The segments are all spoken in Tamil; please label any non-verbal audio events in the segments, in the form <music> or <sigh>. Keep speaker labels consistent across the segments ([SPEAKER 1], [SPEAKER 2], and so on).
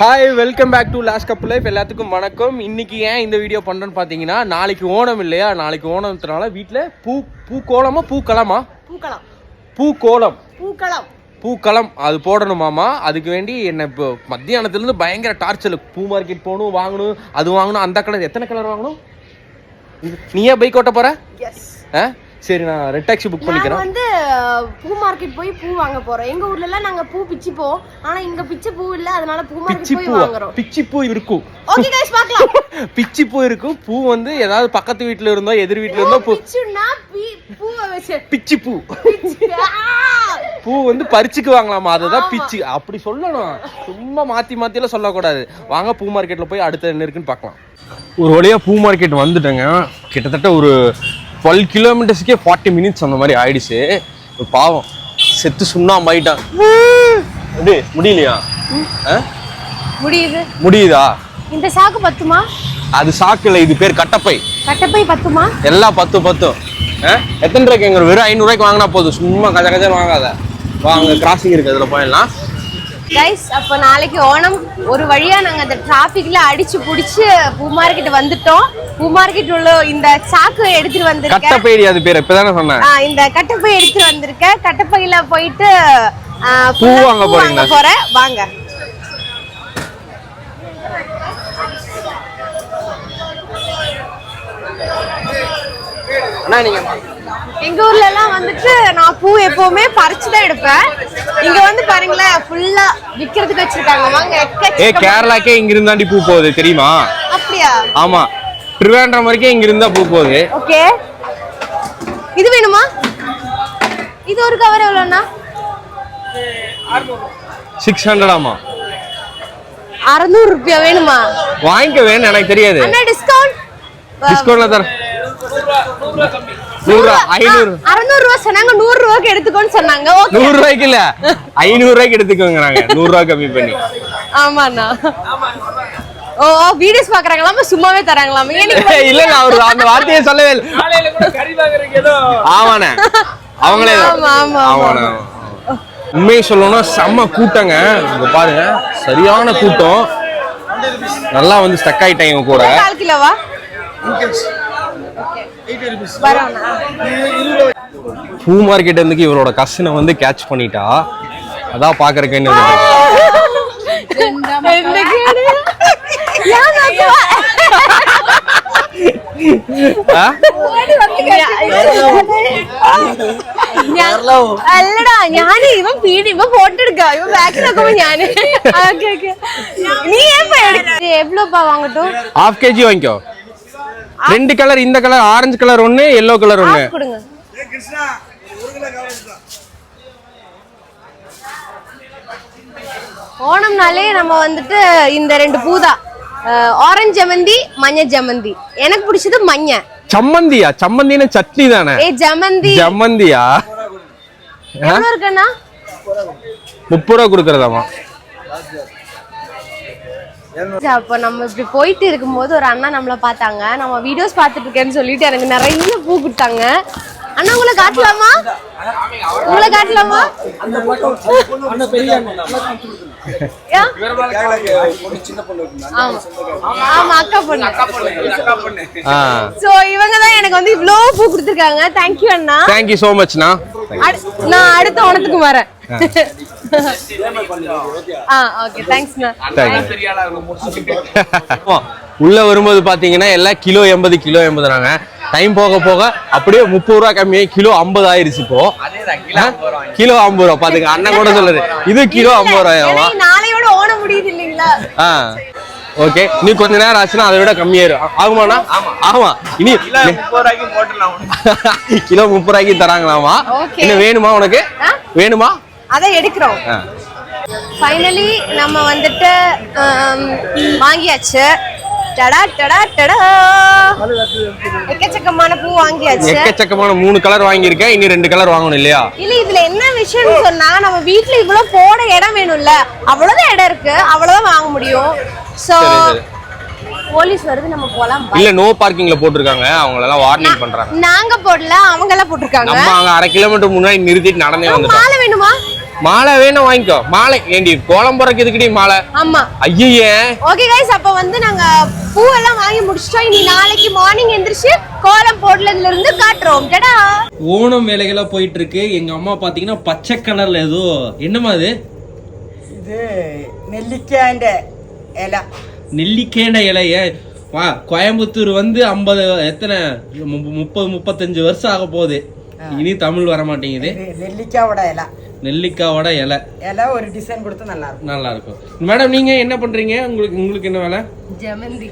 [SPEAKER 1] Hi welcome back to last cup life எல்லாத்துக்கும் வணக்கம். இன்னைக்கு ஏன் இந்த வீடியோ பண்ணுறேன்னு பார்த்தீங்கன்னா நாளைக்கு ஓணம் இல்லையா? நாளைக்கு ஓணம்ன்றனால வீட்டில் பூ பூக்கோலமா பூக்களமா
[SPEAKER 2] பூக்களம்
[SPEAKER 1] பூக்கோலம்.
[SPEAKER 2] பூக்களம்
[SPEAKER 1] பூக்களம் அது போடணுமாமா? அதுக்கு வேண்டி என்ன இப்போ மத்தியானத்துலேருந்து பயங்கர டார்ச்சர் பூ மார்க்கெட் போகணும் வாங்கணும் அது வாங்கணும் அந்த கலர் எத்தனை கலர் வாங்கணும்? நீயே பைக் ஓட்ட போற?
[SPEAKER 2] எஸ்
[SPEAKER 1] ஆ? சரி நான் ரெட் டாக்ஸி புக் பண்ணிக்கிறேன்.
[SPEAKER 2] வந்து பூ மார்க்கெட் போய் பூ வாங்க போறோம். எங்க ஊர்ல எல்லாம் நாங்க பூ பிச்சுப்போம் ஆனா இங்க பிச்சை பூ இல்ல அதனால பூ
[SPEAKER 1] பிச்சி
[SPEAKER 2] மார்க்கெட் போய் வாங்குறோம்.
[SPEAKER 1] பிச்சி பூ இருக்கும்.
[SPEAKER 2] ஓகே கைஸ் பார்க்கலாம். <laughs>
[SPEAKER 1] பிச்சி பூ இருக்கும். பூ வந்து ஏதாவது பக்கத்து வீட்டில் இருந்தோ எதிர் வீட்டில் இருந்தோ பூ
[SPEAKER 2] பிச்சுன்னா பி- பூவை வச்சு
[SPEAKER 1] பிச்சி பூ.
[SPEAKER 2] பிச்சு.
[SPEAKER 1] பூ வந்து பறிச்சுக்கு வாங்கலாமா? அதுதான் பிச்சு. அப்படி சொல்லணும். சும்மா மாத்தி மாத்திலாம் சொல்லக்கூடாது. வாங்க பூ மார்க்கெட்ல போய் அடுத்த என்ன இருக்குன்னு பார்க்கலாம். ஒரு வழியா பூ மார்க்கெட் வந்துட்டேங்க. கிட்டத்தட்ட ஒரு டுவெல் கிலோமீட்டர்ஸ்க்கே ஃபார்ட்டி மினிட்ஸ் அந்த மாதிரி ஆயிடுச்சு. பாவம் செத்து சுண்ணாம்பு ஆயிட்டான் எப்படி? முடியலையா?
[SPEAKER 2] முடியுது.
[SPEAKER 1] முடியுதா?
[SPEAKER 2] இந்த சாக்கு பத்துமா?
[SPEAKER 1] அது சாக்கு இது பேர் கட்டப்பை.
[SPEAKER 2] கட்டப்பை பத்துமா?
[SPEAKER 1] எல்லாம் பத்து பத்தும்? எத்தனை ரூபாய்க்கு எங்க வெறும் ஐநூறுரூவாய்க்கு வாங்கினா போதும். சும்மா கஜ கஜ வாங்காத. வாங்க கிராசிங் இருக்கு அதில் போயிடலாம்.
[SPEAKER 2] கைஸ் அப்ப நாளைக்கு ஓணம். ஒரு வழியா நாங்க அந்த டிராபிக்ல அடிச்சு புடிச்சு பூ மார்க்கெட் வந்துட்டோம். பூ மார்க்கெட் உள்ள இந்த சாக்கு எடுத்துட்டு வந்திருக்கேன்
[SPEAKER 1] கட்டப்பைடி அது பேர். இப்பதானே சொன்னேன்.
[SPEAKER 2] இந்த கட்டப்பை எடுத்து வந்திருக்கேன் கட்டப்பையில போயிட்டு
[SPEAKER 1] பூ வாங்க
[SPEAKER 2] பூ
[SPEAKER 1] போறீங்களா?
[SPEAKER 2] போறேன். வாங்க.
[SPEAKER 1] அண்ணா நீங்க
[SPEAKER 2] எங்க ஊர்ல எல்லாம் வந்துட்டு நான் பூ எப்பவுமே பறிச்சு தான் எடுப்பேன். இங்க வந்து பாருங்களேன் ஃபுல்லா விக்கிறதுக்கு வச்சிருக்காங்க. வாங்க
[SPEAKER 1] ஏ கேரளாக்கே இங்க இருந்தாண்டி பூ போகுது தெரியுமா?
[SPEAKER 2] அப்படியா?
[SPEAKER 1] ஆமா. திருவேண்டரம் வரைக்கும் இங்க இருந்தா பூ போகுது.
[SPEAKER 2] ஓகே. இது வேணுமா? இது ஒரு கவர் எவ்வளோண்ணா?
[SPEAKER 1] சிக்ஸ் ஹண்ட்ரட் ஆமா.
[SPEAKER 2] அறுநூறு ரூபாய் வேணுமா?
[SPEAKER 1] வாங்கிக்க வேணும் எனக்கு தெரியாது.
[SPEAKER 2] அண்ணா டிஸ்கவுண்ட்
[SPEAKER 1] டிஸ்கவுண்ட்ல தர நூறு ஐநூறு.
[SPEAKER 2] அறுநூறு ரூபா சொன்னாங்க நூறு ரூபாய்க்கு எடுத்துக்கோன்னு சொன்னாங்க.
[SPEAKER 1] நூறு ரூபாய்க்கு இல்ல. ஐநூறு ரூபாய்க்கு எடுத்துக்கோங்க நாங்க நூறு ரூபாய் கம்மி பண்ணி.
[SPEAKER 2] ஆமாண்ணா. ஓ ஓ வீடியோஸ் பாக்குறாங்களாமா சும்மாவே தராங்களாமா?
[SPEAKER 1] இல்ல நான் ஒரு அந்த வார்த்தையை சொல்லவே இல்லை. ஆமாண்ணே. அவங்களே தான்.
[SPEAKER 2] ஆமா, ஆமா, ஆமா.
[SPEAKER 1] ஆமாண்ணே. உண்மையை சொல்லணும்னா செம்ம கூட்டங்க. இங்க பாருங்க. சரியான கூட்டம். நல்லா வந்து ஸ்டக் ஆயிட்டாங்க இவங்க கூட. பூ மார்க்கெட் வந்து இவளோட கசினை வந்து கேட்ச் பண்ணிட்டா அதான் பாக்குறக்கு என்ன
[SPEAKER 2] അല്ലടാ ഞാൻ ഇവൻ പീഡി ഇവൻ ഫോട്ടോ എടുക്കാം ഇവൻ ബാക്കി നോക്കുമ്പോ ഞാന് നീ എപ്പോ എവ്ലോപ്പാ വാങ്ങട്ടോ
[SPEAKER 1] ഹാഫ് കെ ജി വാങ്ങിക്കോ ரெண்டு கலர் இந்த கலர் ஆரஞ்சு கலர் ஒண்ணு எல்லோ கலர்
[SPEAKER 2] கொடுங்க. ஓணம்னாலே நம்ம வந்துட்டு இந்த ரெண்டு பூதா. ஆரஞ்சு ஜமந்தி மஞ்சள் ஜமந்தி. எனக்கு பிடிச்சது மஞ்ச.
[SPEAKER 1] சம்மந்தியா? சம்மந்தின்னு சட்னி தானே?
[SPEAKER 2] ஏ ஜமந்தி.
[SPEAKER 1] ஜம்மந்தியா
[SPEAKER 2] எவ்வளவு இருக்குண்ணா?
[SPEAKER 1] முப்பது ரூபா கொடுக்கறதாமா
[SPEAKER 2] அப்ப நம்ம இப்படி போயிட்டு இருக்கும்போது ஒரு அண்ணா நம்மள பார்த்தாங்க. நம்ம வீடியோஸ் பார்த்துட்டு இருக்கேன்னு சொல்லிட்டு எனக்கு நிறைய பூ கொடுத்தாங்க. அண்ணா உங்களை காட்டலாமா? உங்களை காட்டலாமா? யா? ஆமா. ஆமா அக்கா பொண்ணு. சோ இவங்க தான் எனக்கு வந்து இவ்ளோ பூ கொடுத்துருக்காங்க. தேங்க்யூ அண்ணா.
[SPEAKER 1] தேங்க்யூ ஸோ மச்ண்ணா
[SPEAKER 2] அடு- நான் அடுத்த ஓணத்துக்கு வரேன். ஆ ஓகே தேங்க்ஸ்ண்ணா
[SPEAKER 1] ஆமா. உள்ள வரும்போது பாத்தீங்கன்னா எல்லாம் கிலோ எண்பது கிலோ எண்பதுனாங்க டைம் போக போக அப்படியே முப்பது ரூபா கம்மியாகி கிலோ ஐம்பது ஆயிருச்சு இப்போ? கிலோ ஐம்பது ரூபா. பாத்துங்க அண்ணன் கூட சொல்லுது. இது கிலோ ஐம்பது
[SPEAKER 2] நாளையோட ஓணம் முடியுது இல்லைங்களா?
[SPEAKER 1] ஆ. ஓகே நீ கொஞ்ச நேரம் ஆச்சுன்னா அதை விட கம்மியாயிரும். ஆகுமாண்ணா ஆமா. இனி கிலோ முப்பது ரூபாய்க்கு <laughs> தராங்களாமா. இன்னும் வேணுமா உனக்கு? வேணுமா?
[SPEAKER 2] அதை எடுக்கிறோம். ஃபைனலி நம்ம வந்துட்டு வாங்கியாச்சு. டடா டடா டடா. எக்கச்சக்கமான பூ வாங்கியாச்சு.
[SPEAKER 1] எக்கச்சக்கமான மூணு கலர் வாங்கியிருக்கேன். இனி ரெண்டு கலர் வாங்கணும் இல்லையா?
[SPEAKER 2] இல்ல இதுல என்ன விஷயம்னு சொன்னா நம்ம வீட்ல இவ்வளவு போட இடம் வேணும்ல அவ்வளவுதான் இடம் இருக்கு. அவ்வளவுதான் வாங்க முடியும். சோ. போலீஸ் வருது நம்ம போலாம்.
[SPEAKER 1] இல்ல நோ பார்க்கிங்ல போட்டிருக்காங்க. அவங்கள எல்லாம் வார்னிங் பண்றாங்க.
[SPEAKER 2] நாங்க போடல அவங்க எல்லாம் போட்டிருக்காங்க.
[SPEAKER 1] நம்ம அங்க அரை கிலோமீட்டர் முன்னாடி நிறுத்திட்டு நடந்தே வந்துட்டோம்.
[SPEAKER 2] மாலை வேணுமா?
[SPEAKER 1] மாலை வேணும் வாங்கிக்கோ. மாலை. ஏண்டி கோலம் போறக்கு மாலை?
[SPEAKER 2] ஆமா.
[SPEAKER 1] ஐயே
[SPEAKER 2] ஓகே गाइस அப்ப வந்து நாங்க பூ எல்லாம் வாங்கி முடிச்சிட்டோம். இனி நாளைக்கு மார்னிங் எந்திரிச்சு கோலம் போடுறதுல இருந்து காட்டுறோம். டடா.
[SPEAKER 1] ஓணம் வேலைகளா போயிட்டு இருக்கு எங்க அம்மா பாத்தீங்கன்னா பச்சை கலர்ல ஏதோ என்னமா அது?
[SPEAKER 3] இது நெல்லிக்காய்ண்ட இலை.
[SPEAKER 1] நெல்லிக்கேண்ட இலைய. வா கோயம்புத்தூர் வந்து ஐம்பது எத்தனை முப்பது முப்பத்தஞ்சு வருஷம் ஆக போகுது. இனி தமிழ் வர மாட்டேங்குது
[SPEAKER 3] நெல்லிக்காவோட இலை.
[SPEAKER 1] நெல்லிக்காவோட இலை.
[SPEAKER 3] இலை ஒரு டிசைன் கொடுத்து நல்லா இருக்கும்
[SPEAKER 1] நல்லா இருக்கும் மேடம் நீங்க என்ன பண்றீங்க? உங்களுக்கு உங்களுக்கு என்ன வேலை?
[SPEAKER 2] ஜமந்தி.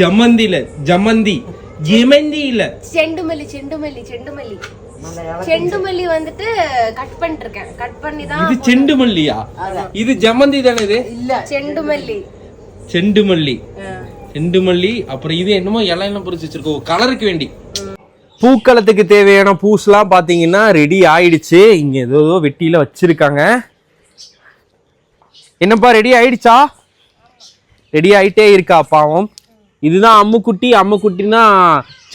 [SPEAKER 1] ஜமந்தி இல்ல ஜமந்தி. ஜிமந்தி இல்ல
[SPEAKER 2] செண்டுமல்லி செண்டுமல்லி செண்டுமல்லி. செண்டுமல்லி வந்துட்டு கட் பண்ணிருக்கேன். கட் பண்ணி தான்
[SPEAKER 1] இது செண்டுமல்லியா? இது ஜமந்தி தானே இது?
[SPEAKER 3] இல்ல.
[SPEAKER 2] செண்டுமல்லி.
[SPEAKER 1] செண்டுமல்லி. செண்டுமல்லி அப்புறம் இது என்னமோ இலையெல்லாம் என்ன பொறிச்சு வச்சிருக்கோம். கலருக்கு வேண்டி. பூக்களத்துக்கு தேவையான பூஸ்லாம் பார்த்தீங்கன்னா ரெடி ஆயிடுச்சு. இங்கே ஏதோ வெட்டியில் வச்சிருக்காங்க. என்னப்பா ரெடி ஆயிடுச்சா? ரெடி ஆகிட்டே இருக்கா பாவம். இதுதான் அம்முக்குட்டி. அம்முக்குட்டினா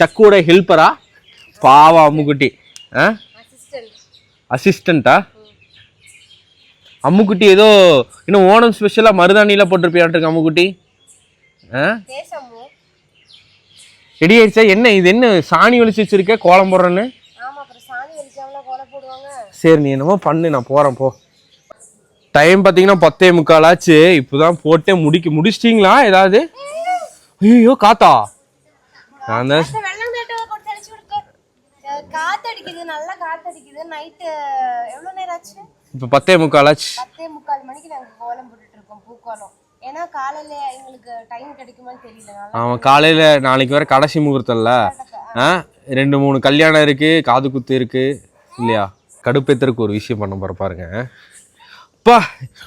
[SPEAKER 1] சக்குவோட ஹெல்ப்பரா பாவம் அம்முக்குட்டி. ஆ? அசிஸ்டண்டா அம்முக்குட்டி ஏதோ இன்னும் ஓணம் ஸ்பெஷலாக மருதாணிலாம் போட்டிருப்பியாட்டு அம்முக்குட்டி. ஆ? ரெடி ஆயிடுச்சா என்ன இது என்ன சாணி ஒழிச்சு வச்சிருக்க கோலம் போடுறேன்னு? சரி நீ என்னமோ பண்ணு நான் போகிறேன் போ. டைம் பார்த்தீங்கன்னா பத்தே முக்கால் ஆச்சு. இப்போதான் போட்டே முடிக்க முடிச்சிட்டிங்களா ஏதாவது? ஐயோ காத்தா? நான் தான்
[SPEAKER 2] காத்தடிக்குது நல்லா காத்தடிக்குது. நைட்டு எவ்வளவு நேரம் ஆச்சு?
[SPEAKER 1] இப்போ பத்தே முக்கால் ஆச்சு.
[SPEAKER 2] பத்தே முக்கால் மணிக்கு நாங்க கோலம் போட்டுட்டு இருக்கோம் பூக்கோலம். ஏன்னா காலையில எங்களுக்கு டைம் கிடைக்குமான்னு தெரியல.
[SPEAKER 1] அவன் காலையில் நாளைக்கு வர கடைசி முகூர்த்தம்ல. ஆ ரெண்டு மூணு கல்யாணம் இருக்கு காது குத்து இருக்கு இல்லையா? கடுப்பேத்தருக்கு ஒரு விஷயம் பண்ண போற பாருங்க. அப்பா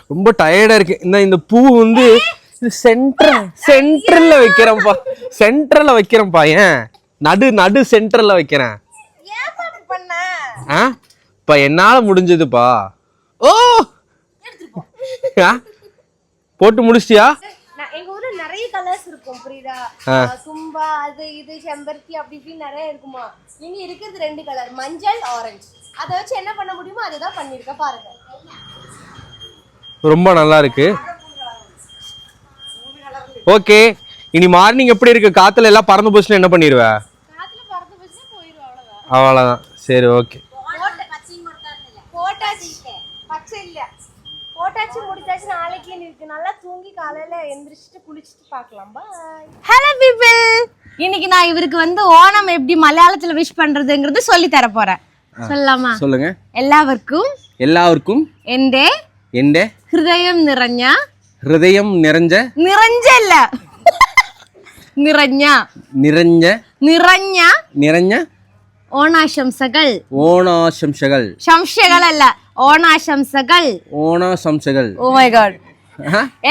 [SPEAKER 1] ரொம்ப டயர்டா இருக்கு. இந்த இந்த பூ வந்து சென்டர் சென்டர்ல வைக்கிறேன்ப்பா. சென்டர்ல வைக்கிறேன்ப்பா ஏன்? நடு நடு சென்டர்ல வைக்கிறேன். ஆ? இப்போ என்னால முடிஞ்சதுப்பா. ஓ! ஆ? போட்டு முடிச்சிட்டியா?
[SPEAKER 2] நான் எங்க ஊர்ல நிறைய கலர்ஸ் இருக்கும் புரியுதா? தும்பா அது இது செம்பருத்தி அப்படி இப்படின்னு நிறைய இருக்குமா? இங்க இருக்கிறது ரெண்டு கலர் மஞ்சள் ஆரஞ்சு அதை வச்சு என்ன பண்ண முடியுமோ அதுதான் பண்ணிருக்க பாருங்க.
[SPEAKER 1] ரொம்ப நல்லா இருக்கு. ஓகே இனி மார்னிங் எப்படி இருக்கு? காத்துல எல்லாம் பறந்து போச்சுன்னா என்ன பண்ணிடுவ
[SPEAKER 2] காத்துல பறந்து போச்சு போயிடும் அவ்வளவுதான்.
[SPEAKER 1] அவ்வளோதான் சரி ஓகே
[SPEAKER 2] போட்டாச்சு பச்சை இல்ல போட்டாச்சு முடிச்சாச்சு நாளைக்கு இருக்கு நல்லா தூங்கி காலையில எந்திரிச்சிட்டு குளிச்சுட்டு பார்க்கலாம் பாய் ஹலோ பீப்பிள் இன்னைக்கு நான் இவருக்கு வந்து ஓணம் எப்படி மலையாளத்துல விஷ் பண்றதுங்கிறது சொல்லி தர போறேன் சொல்லலாமா
[SPEAKER 1] சொல்லுங்க
[SPEAKER 2] എല്ലാവർക്കും
[SPEAKER 1] எல்லாருக்கும்
[SPEAKER 2] എൻ്റെ
[SPEAKER 1] എൻ്റെ
[SPEAKER 2] ഹൃദയം നിറഞ്ഞ
[SPEAKER 1] ഹൃദയം നിറഞ്ഞ
[SPEAKER 2] നിറഞ്ഞല്ല നിറഞ്ഞ
[SPEAKER 1] നിറഞ്ഞ
[SPEAKER 2] നിറഞ്ഞ
[SPEAKER 1] നിറഞ്ഞ
[SPEAKER 2] ഓണാശംസകൾ
[SPEAKER 1] ഓണാശംസകൾ
[SPEAKER 2] ശംശകളല്ല ஓணாசம்சகள்.
[SPEAKER 1] ஓணாசம்சகள். Oh.
[SPEAKER 2] ஓ மை காட்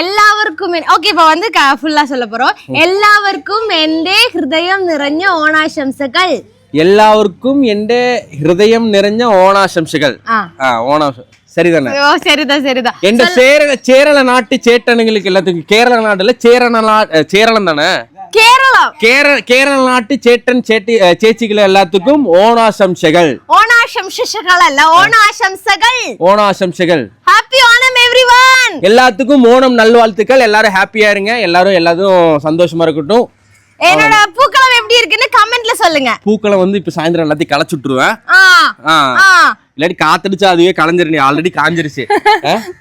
[SPEAKER 2] എല്ലാവർക്കും ഓക്കെ ഇപ്പൊ വന്ന് ഫുള്ളാ ചൊല്ലപ്പറോ എല്ലാവർക്കും എന്റെ ഹൃദയം നിറഞ്ഞ ഓണാശംസകൾ
[SPEAKER 1] എല്ലാവർക്കും എന്റെ ഹൃദയം നിറഞ്ഞ ഓണാശംസകൾ ഓണാ சரிதானே?
[SPEAKER 2] சரிதான் சரிதான்
[SPEAKER 1] எந்த சேர சேரள நாட்டு சேட்டனுங்களுக்கு எல்லாத்துக்கும் கேரள நாட்டுல சேரண சேரளம் தானே?
[SPEAKER 2] கேரளா
[SPEAKER 1] கேரள கேரள நாட்டு சேட்டன் சேட்டி சேச்சிகள் எல்லாத்துக்கும் ஓணாசம்சைகள்.
[SPEAKER 2] ஓணாசம்சகள் அல்ல ஓணாசம்சகள்.
[SPEAKER 1] ஓணாசம்சகள்.
[SPEAKER 2] ஹாப்பி ஓணம் எவ்ரிவன்
[SPEAKER 1] எல்லாத்துக்கும் ஓணம் நல்வாழ்த்துக்கள். எல்லாரும் ஹாப்பியா இருங்க. எல்லாரும் எல்லாரும் சந்தோஷமா இருக்கட்டும்.
[SPEAKER 2] என்னோட பூக்களம் எப்படி இருக்குன்னு கமெண்ட்ல சொல்லுங்க.
[SPEAKER 1] பூக்களம் வந்து இப்ப சாயந்தரம் எல்லாத்தையும்
[SPEAKER 2] களைச்சுட்டுருவேன்
[SPEAKER 1] இல்லாட்டி காத்தடிச்சா அதுவே களைஞ்சிருந்தே ஆல்ரெடி காஞ்சிருச்சு. <laughs>